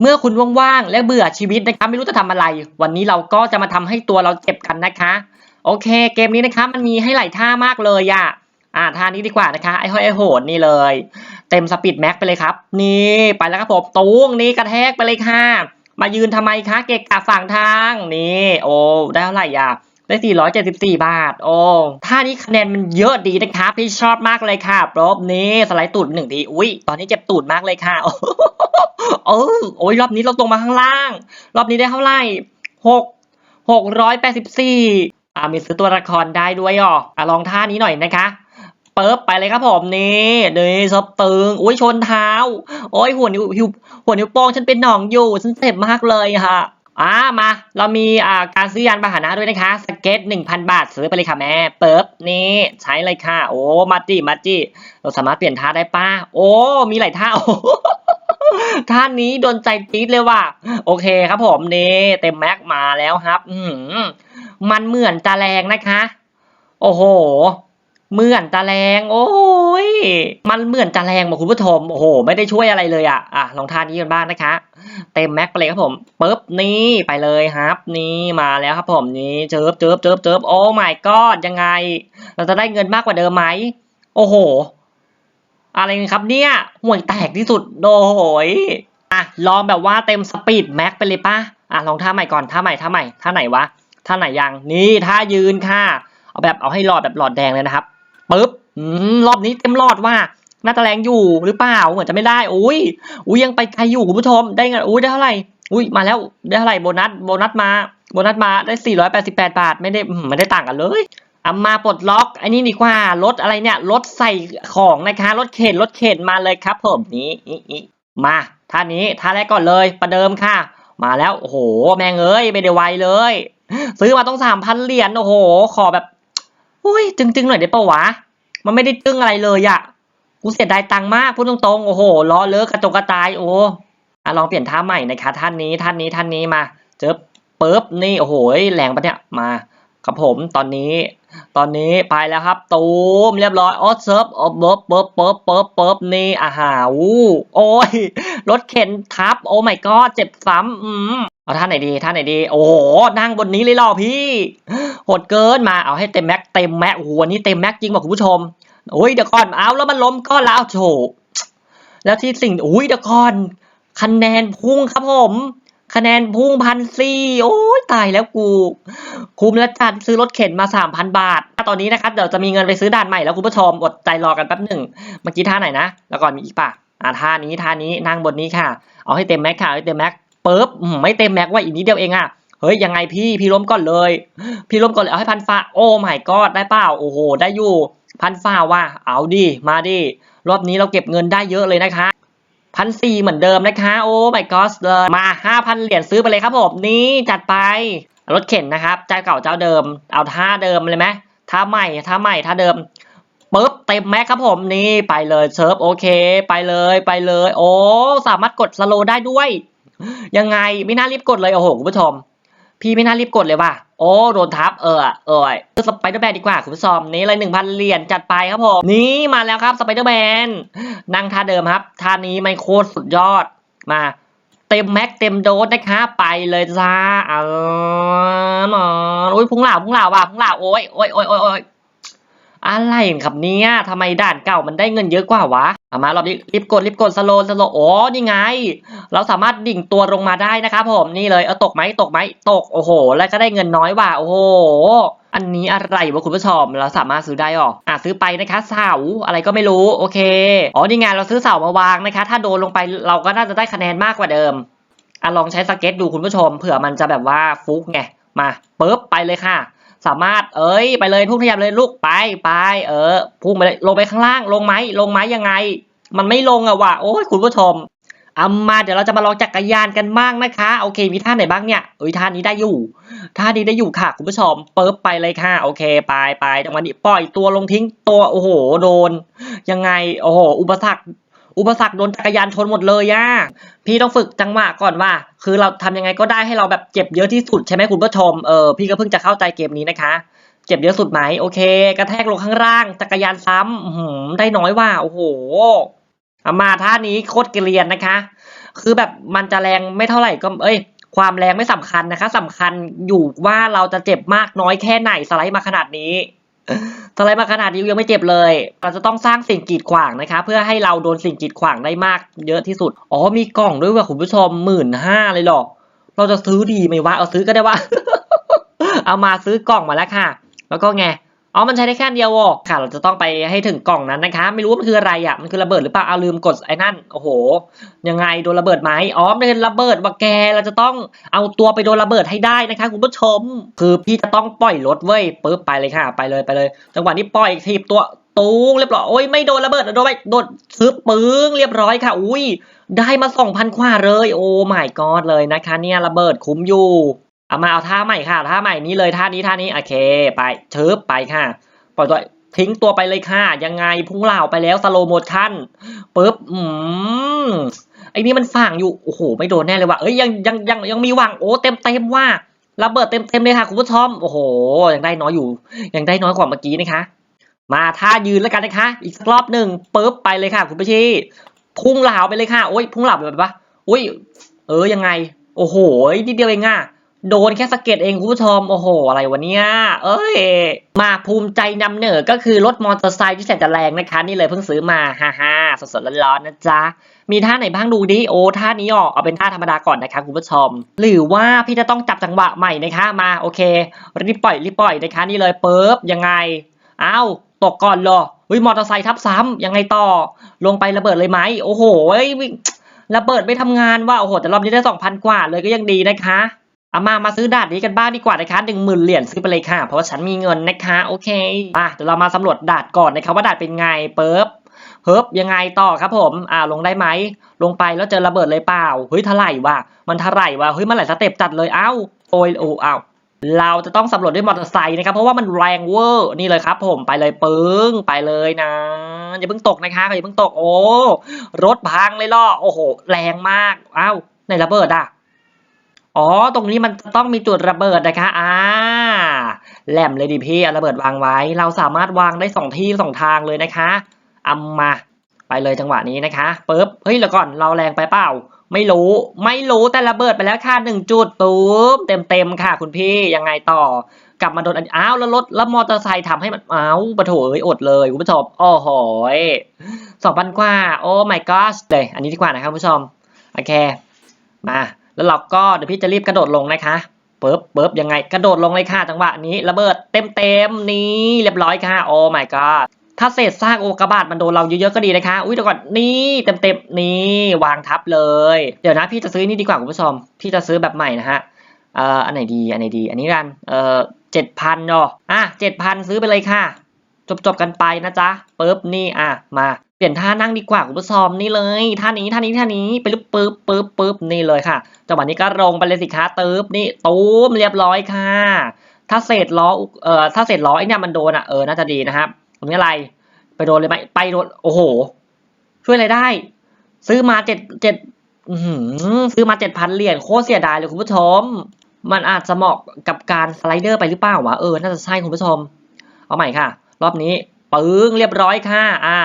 เมื่อคุณว่างๆ และเบื่อชีวิตนะคะไม่รู้จะทำอะไร วันนี้เราก็จะมาทำให้ตัวเราเจ็บกันนะคะ โอเค เกมนี้นะคะมันมีให้หลายท่ามากเลยอะอ่าท่านี้ดีกว่านะคะไอ้ห้อยไอ้โหดนี่เลย เต็มสปีดแม็กไปเลยครับ นี่ไปแล้วครับผมตูงนี่กระแทกไปเลยค่ะ มายืนทำไมคะ เกะกะฝั่งทางนี่ โอ้ได้เท่าไหร่อะ ได้ 474 บาท โอ้ท่านี้คะแนนมันเยอะดีนะคะพี่ชอบมากเลยค่ะปรบนี้สไลด์ตูดหนึ่งทีอุ้ยตอนนี้เจ็บตูดมากเลยค่ะโอ้โอ้ยรอบนี้เราตรงมาข้างล่าง รอบนี้ได้เท่าไหร่หกหกร้อยแปดสิบสี่อ่ามีซื้อตัวละครได้ด้วยอ่ออะลองท่านี้หน่อยนะคะเปิบไปเลยครับผมนี่นี่ซบตึงอุ้ยชนเท้า โอ้ยหัวนิ้วหัวนิ้วโป้งฉันเป็นหนองอยู่ฉันเจ็บมากเลยค่ะ อ่ามาเรามีอ่าการซื้อยานพาหนะด้วยนะคะ สเก็ตหนึ่งพันบาทซื้อไปเลยค่ะแม่เปิบนี่ใช้เลยค่ะ โอ้มาจิมาจิเราสามารถเปลี่ยนท่าได้ป้าโอ้มีหลายท่าโอ้ท่านี้โดนใจจี๊ดเลยว่ะโอเคครับผมนี่เต็มแม็กมาแล้วครับ อือหือมันเหมือนตะแรงนะคะ โอ้โห เหมือนตะแรงโอ้ยมันเหมือนตะแรงบอกคุณผู้ชมโอ้โห ไม่ได้ช่วยอะไรเลยอะอะลองทานนี้กันบ้างนะคะ เต็มแม็กไปเลยครับผมปึ๊บนี่ไปเลยครับ นี่มาแล้วครับผมนี่เจิบเจิบเจิบเจิบโอ้ my god ยังไง เราจะได้เงินมากกว่าเดิมไหมโอ้โห อะไรกันครับเนี่ยห่วยแตกที่สุดโดยอะลองแบบว่าเต็มสปีดแม็กไปเลยป่ะอะลองท่าใหม่ก่อนท่าใหม่ท่าใหม่ท่าไหนวะท่าไหนยังนี่ท่ายืนค่ะเอาแบบเอาให้หลอดแบบหลอดแดงเลยนะครับ ปึ๊บรอบนี้เต็มหลอดว่าน่าจะแรงอยู่หรือเปล่าเหมือนจะไม่ได้อุ้ยอุ้ยยังไปไกลอยู่คุณผู้ชมได้เงินอุ้ยได้เท่าไหร่อุ้ยมาแล้วได้เท่าไหร่โบนัสโบนัสมาโบนัสมาได้ 488 บาท ไม่ได้ไม่ได้ต่างกันเลยเอามาปลดล็อกอันนี้ดีกว่ารถอะไรเนี่ยรถใส่ของนะคะรถเข็นรถเข็นมาเลยครับผมนี้นี้นี้มาท่านี้ท่าแรกก่อนเลยประเดิมค่ะ มาแล้วโอ้โหแม่งเอ้ยไม่ได้ไวเลย ซื้อมาต้องสามพันเหรียญโอ้โห ขอแบบ อุ้ยจึงๆหน่อยได้ปะวะ มันไม่ได้จึงอะไรเลยอะกูเสียดายตังค์มากพูดตรงๆ โอ้โหล้อเลอะกระจกกระจายโอ้อะลองเปลี่ยนท่าใหม่นะคะท่านนี้ท่านนี้ท่านนี้มาเจอปึ๊บนี่โอ้โหแรงปะเนี่ยมาครับผมตอนนี้ ตอนนี้ไปแล้วครับตูมเรียบร้อยออเซิร์ฟออเบิร์บเบิร์บเบิร์บเบิร์บเบิร์บนี่อาหาวูโอ้ยรถเข็นทับโอ้ my god เจ็บซ้ำอืมเอาท่านไหนดีท่านไหนดี โอ้โหนั่งบนนี้เลยหรอพี่ โหดเกินมาเอาให้เต็มแม็กเต็มแม็กโอ้โหวันนี้เต็มแม็กจริงบอกคุณผู้ชมโอ้ยเดี๋ยวก่อนเอาแล้วมันล้มก้อนแล้วโถแล้วที่สิ่งอุ้ยเดี๋ยวก่อนคะแนนพุ่งครับผมคะแนนพุ่งพันสี่โอ้ยตายแล้วกู คุ้มแล้วจัดซื้อรถเข็นมา3,000บาท ตอนนี้นะครับเดี๋ยวจะมีเงินไปซื้อด่านใหม่แล้วคุณผู้ชมอดใจรอกันแป๊บหนึ่งเมื่อกี้ท่าไหนนะ แล้วก่อนมีอีกป่ะอ่าท่านี้ท่านี้นั่งบนนี้ค่ะ เอาให้เต็มแม็กค่ะให้เต็มแม็กปึ๊บไม่เต็มแม็กว่าอีกนิดเดียวเองอะ เฮ้ยยังไงพี่พี่ล้มก่อนเลย พี่ล้มก่อนเลยเอาให้พันฟ้าโอ้ไม่กอดได้เปล่าโอ้โหได้อยู่พันฟ้าว่ะเอาดิมาดิรอบนี้เราเก็บเงินได้เยอะเลยนะคะพันสี่เหมือนเดิมนะคะ โอ้ my god เลยมาห้าพันเหรียญซื้อไปเลยครับผมนี่จัดไปรถเข็นนะครับเจ้าเก่าเจ้าเดิม เอาท่าเดิมเลยไหมท่าใหม่ท่าใหม่ท่าเดิมปุ๊บเต็มแม็กครับผมนี่ไปเลยเซิร์ฟโอเค ไปเลยไปเลย โอ้สามารถกดสโลได้ด้วย ยังไงไม่น่ารีบกดเลยโอ้โหคุณผู้ชม พี่ไม่น่ารีบกดเลยว่ะ โอ้โดนทับเออเออสไปเดอร์แมนดีกว่าคุณผู้ชมนี่เลยหนึ่งพันเหรียญจัดไปครับผมนี่มาแล้วครับสไปเดอร์แมนนั่งท่าเดิมครับท่านี้ไม่โคตรสุดยอดมาเต็มแม็กเต็มโดสนะคะไปเลยจ้าเออหมอนโอ้ยพุงเหล่าพุงเหล่าว่ะพุงเหล่าโอ้ยโอ้ยโอ้ยโอ้ย อะไรครับเนี่ยทำไมด่านเก่ามันได้เงินเยอะกว่าวะเอามาเรารีบกดรีบกดสโลสโลโอ้นี่ไง เราสามารถดิ่งตัวลงมาได้นะครับผมนี่เลยเอาตกไหมตกไหมตกโอ้โห แล้วก็ได้เงินน้อยว่ะโอ้โหอันนี้อะไรวะคุณผู้ชมเราสามารถซื้อได้หรออะซื้อไปนะคะเสาอะไรก็ไม่รู้โอเคอ๋อนี่ไงเราซื้อเสามาวางนะคะ ถ้าโดนลงไปเราก็น่าจะได้คะแนนมากกว่าเดิมอะลองใช้สเก็ตดูคุณผู้ชมเผื่อมันจะแบบว่าฟุกไงมาปุ๊บไปเลยค่ะ สามารถเอ้ยไปเลยพุ่งทะยานเลยลูกไปไปเออพุ่งไปเลยลงไปข้างล่างลงไหมลงไหมยังไง มันไม่ลงอะว่ะโอ้ยคุณผู้ชมเอามาเดี๋ยวเราจะมาลองจักรยานกันบ้างนะคะโอเค มีท่าไหนบ้างเนี่ยเอ้ยท่านี้ได้อยู่ท่านี้ได้อยู่ค่ะ คุณผู้ชมเปิบไปเลยค่ะ โอเคไปไปจังหวะนี้ปล่อยตัวลงทิ้งตัวโอ้โหโดน ยังไงโอ้โหอุปสรรค อุปสรรคโดนจักรยานชนหมดเลยย่าพี่ต้องฝึกจังหวะก่อนว่า คือเราทำยังไงก็ได้ให้เราแบบเจ็บเยอะที่สุดใช่ไหมคุณผู้ชมเออพี่ก็เพิ่งจะเข้าใจเกมนี้นะคะ เจ็บเยอะสุดไหมโอเค กระแทกลงข้างล่างจักรยานซ้ำอื้อหือได้น้อยว่าโอ้โหอามาท่านี้โคตรเกลียนนะคะ คือแบบมันจะแรงไม่เท่าไหร่ก็เอ้ย ความแรงไม่สำคัญนะคะสำคัญอยู่ว่าเราจะเจ็บมากน้อยแค่ไหนสไลด์มาขนาดนี้ ไลด์มาขนาดนี้ยังไม่เจ็บเลยเราจะต้องสร้างสิ่งกีดขวางนะคะ เพื่อให้เราโดนสิ่งกีดขวางได้มากเยอะที่สุด อ๋อมีกล่องด้วยว่ะคุณผู้ชมหมื่นห้าเลยหรอ เราจะซื้อดีไหมวะ เอาซื้อก็ได้วะ เอามาซื้อกล่องมาแล้วค่ะ แล้วก็ไง อ๋อ มันใช้ได้แค่เดียวอะค่ะ เราจะต้องไปให้ถึงกล่องนั้นนะคะ ไม่รู้ว่ามันคืออะไรอะ มันคือระเบิดหรือเปล่าเอาลืมกดไอ้นั่น โอ้โห ยังไงโดนระเบิดไหมอ๋อมันเป็นระเบิดว่ะแก เราจะต้องเอาตัวไปโดนระเบิดให้ได้นะคะคุณผู้ชม คือพี่จะต้องปล่อยรถเว้ยปึ๊บไปเลยค่ะ ไปเลยไปเลย จังหวะนี้ปล่อยทีบตัวตูงเรียบร้อย โอ้ยไม่โดนระเบิดโดนไปโดนซึบปึ้งเรียบร้อยค่ะ อุ้ยได้มาสองพันกว่าเลย โอ้ my god เลยนะคะ เนี่ยระเบิดคุ้มอยู่ เอามาเอาท่าใหม่ค่ะท่าใหม่นี้เลยท่านี้ท่านี้โอเค ไปเชิบไปค่ะปล่อยตัวทิ้งตัวไปเลยค่ะ ยังไงพุ่งเหล่าไปแล้วสโลโมชั่นปึ๊บอืมไอ้นี่มันฝั่งอยู่โอ้โหไม่โดนแน่เลยว่ะเอ้ยยังยังยังยังมีหวังโอ้เต็มเต็มว่าระเบิดเต็มเต็มเลยค่ะคุณผู้ชมโอ้โหยังได้น้อยอยู่ ยังได้น้อยกว่าเมื่อกี้นะคะ มาท่ายืนแล้วกันนะคะ อีกรอบหนึ่งปึ๊บไปเลยค่ะ คุณพี่ชีพุ่งเหล่าไปเลยค่ะโอ้ยพุ่งเหลาไปแบบว่าอุ้ยเออยังไง โอ้โหนิดเดียวเองอะ โดนแค่สะเก็ดเองคุณผู้ชมโอ้โห อะไรวะเนี่ย เอ้ย มาภูมิใจนำเหนอก็คือรถมอเตอร์ไซค์ที่แสนจะแรงนะคะ นี่เลยเพิ่งซื้อมาฮ่าฮ่าสดๆร้อนๆนะจ๊ะ มีท่าไหนบ้างดูดิโอ้ท่านี้อะเอาเป็นท่าธรรมดาก่อนนะคะคุณผู้ชม หรือว่าพี่จะต้องจับจังหวะใหม่นะคะมาโอเครีบปล่อยรีบปล่อยนะคะนี่เลยเปึ๊บยังไงอ้าวตกก่อนเหรอเฮ้ยมอเตอร์ไซค์ทับซ้ำยังไงต่อ ลงไประเบิดเลยไหมโอ้โหเอ้ระเบิดไม่ทำงานว่าโอ้โหแต่รอบนี้ได้สองพันกว่าเลยก็ยังดีนะคะ เอามา มาซื้อดาดนี้กันบ้างดีกว่านะคะหนึ่งหมื่นเหรียญซื้อไปเลยค่ะ เพราะว่าฉันมีเงินนะคะโอเคอะเดี๋ยวเรามาสำรวจดาดก่อนนะคะว่าดาดเป็นไงปึ๊บเฮิบยังไงต่อครับผม อ่าลงได้ไหม ลงไปแล้วเจอระเบิดเลยเปล่า เฮ้ยท่าไหร่ะ มันท่าไหร่ะ เฮ้ยมันหลายสเต็ปจัดเลย เอ้า โอ้ยโอ้เอ้าเราจะต้องสำรวจด้วยมอเตอร์ไซค์นะครับ เพราะว่ามันแรงเวอร์ นี่เลยครับผม ไปเลยปึ้ง ไปเลยนะ อย่าเพิ่งตกนะคะ อย่าเพิ่งตก โอ้ รถพังเลยล่อ โอ้โห แรงมาก เอ้า ในระเบิดอะ อ๋อ ตรงนี้มันต้องมีจุดระเบิดนะคะ อ่า แหลมเลยดิพี่เอาระเบิดวางไว้ เราสามารถวางได้สองที่สองทางเลยนะคะเอามา ไปเลยจังหวะนี้นะคะปึ๊บ เฮ้ยแล้วก่อน เราแรงไปเปล่า ไม่รู้ ไม่รู้แต่ระเบิดไปแล้วค่ะหนึ่งจุดปุ๊บ เต็มเต็มค่ะ คุณพี่ ยังไงต่อ กลับมาโดนอ้าวแล้วรถแล้วมอเตอร์ไซค์ทำให้มันอ้าวปะโถเอ้ยอดเลยคุณผู้ชมโอ้โหสองพันกว่า โอ้ my gosh เลย อันนี้ดีกว่านะครับคุณผู้ชม โอเค มา แล้วเราก็เดี๋ยวพี่จะรีบกระโดดลงนะคะเปึ๊บปึ๊บยังไงกระโดดลงเลยค่ะจังหวะนี้ระเบิดเต็มเต็มๆนี่เรียบร้อยค่ะ โอ้ my god ถ้าเศษซากโอกาบาตมันโดนเราเยอะๆก็ดีนะคะ อุ้ยเดี๋ยวก่อนนี่เต็มเต็มๆนี่วางทับเลย เดี๋ยวนะพี่จะซื้อนี่ดีกว่าคุณผู้ชมพี่จะซื้อแบบใหม่นะฮะเอ่ออันไหนดีอันไหนดี อันนี้กันเอ่อเจ็ดพันเนาะอะเจ็ดพันซื้อไปเลยค่ะ จบจบๆกันไปนะจ๊ะเปึ๊บนี่อะมา เปลี่ยนท่านั่งดีกว่าคุณผู้ชมนี่เลยท่านี้ท่านี้ท่านี้ไปลุกปึ๊บปึ๊บปึ๊บนี่เลยค่ะจังหวะนี้ก็ลงไปเลยสิคะตึ๊บนี่ตูมเรียบร้อยค่ะ ถ้าเศษล้อเอ่อถ้าเศษล้อไอ้นี่มันโดนอะเออน่าจะดีนะครับตรงนี้อะไรไปโดนเลยไหมไปโดนโอ้โห ช่วยอะไรได้ ซื้อมาเจ็ดเจ็ดซื้อมาเจ็ดพันเหรียญโคตรเสียดายเลยคุณผู้ชม มันอาจจะเหมาะกับการสไลเดอร์ไปหรือเปล่าวะเออน่าจะใช่คุณผู้ชม เอาใหม่ค่ะ รอบนี้ปึ้งเรียบร้อยค่ะ อ่า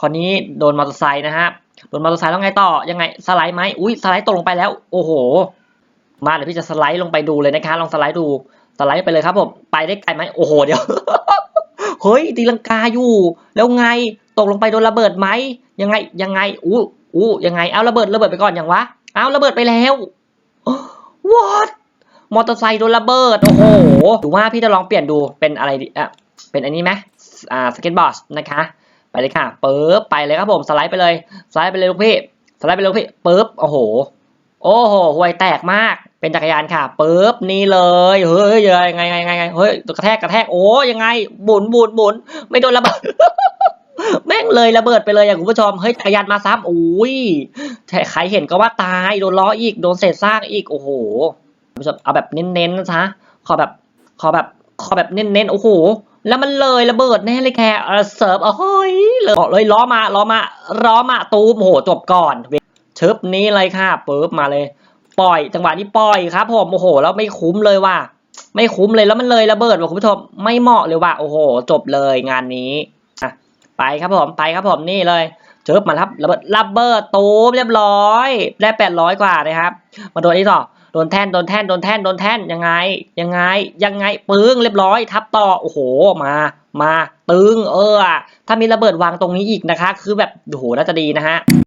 คนนี้โดนมอเตอร์ไซค์นะฮะโดนมอเตอร์ไซค์แล้วไงต่อยังไงสไลด์ไหมอุ้ยสไลด์ตกลงไปแล้ว โอ้โห มาเดี๋ยวพี่จะสไลด์ลงไปดูเลยนะคะลองสไลด์ดูสไลด์ไปเลยครับผมไปได้ไกลไหมโอ้โหเดี๋ยวเฮ้ยตีลังกาอยู่ แล้วไงตกลงไปโดนระเบิดไหมยังไงยังไงอู้อู้ยังไงเอาระเบิดระเบิดไปก่อนอย่างวะเอาระเบิดไปแล้ว what มอเตอร์ไซค์โดนระเบิดโอ้โหหรือว่าพี่จะลองเปลี่ยนดูเป็นอะไรดีอะเป็นอันนี้ไหมอ่าสเก็ตบอร์ดนะคะ เลยค่ะปึ๊บไปเลยครับผมสไลด์ไปเลย สไลด์ไปเลยลูกพี่สไลด์ไปเลยลูกพี่ปึ๊บโอ้โห โอ้โหห่วยแตกมาก เป็นจักรยานค่ะปึ๊บนี่เลยเฮ้ยยังไงไงไงไงเฮ้ยกระแทกกระแทกโอ้ยังไงบุนบุนบุนไม่โดนระเบิดแม่งเลยระเบิดไปเลยอะคุณผู้ชมเฮ้ยจักรยานมาซ้ำอุ้ยใครเห็นก็ว่าตายโดนล้ออีกโดนเศษซากอีกโอ้โหคุณผู้ชมเอาแบบเน้นๆนะจ๊ะขอแบบขอแบบขอแบบเน้นๆโอ้โห แล้วมันเลยระเบิดแน่เลยแค่เออเสิร์ฟโอ้ยเลยเลยล้อมาล้อมาล้อมาตูมโอ้โหจบก่อนเชึบนี้เลยค่ะปึ๊บมาเลย ปล่อยจังหวะนี้ปล่อยครับผมโอ้โห แล้วไม่คุ้มเลยว่ะไม่คุ้มเลยแล้วมันเลยระเบิดว่ะคุณผู้ชมไม่เหมาะเลยว่ะโอ้โห จบเลยงานนี้อะไปครับผมไปครับผมนี่เลยเจิบมาครับระเบิดระเบิดตูมเรียบร้อยได้แปดร้อยกว่านะครับ มาโดนนี้ต่อ ดนแท่นโดนแท่นโดนแท่นโดนแท่นยังไง ยังไง ยังไงปึ้งเรียบร้อย ทับต่อโอ้โหมามาตึงเออถ้ามีระเบิดวางตรงนี้อีกนะคะ คือแบบโอ้โหน่าจะดีนะฮะ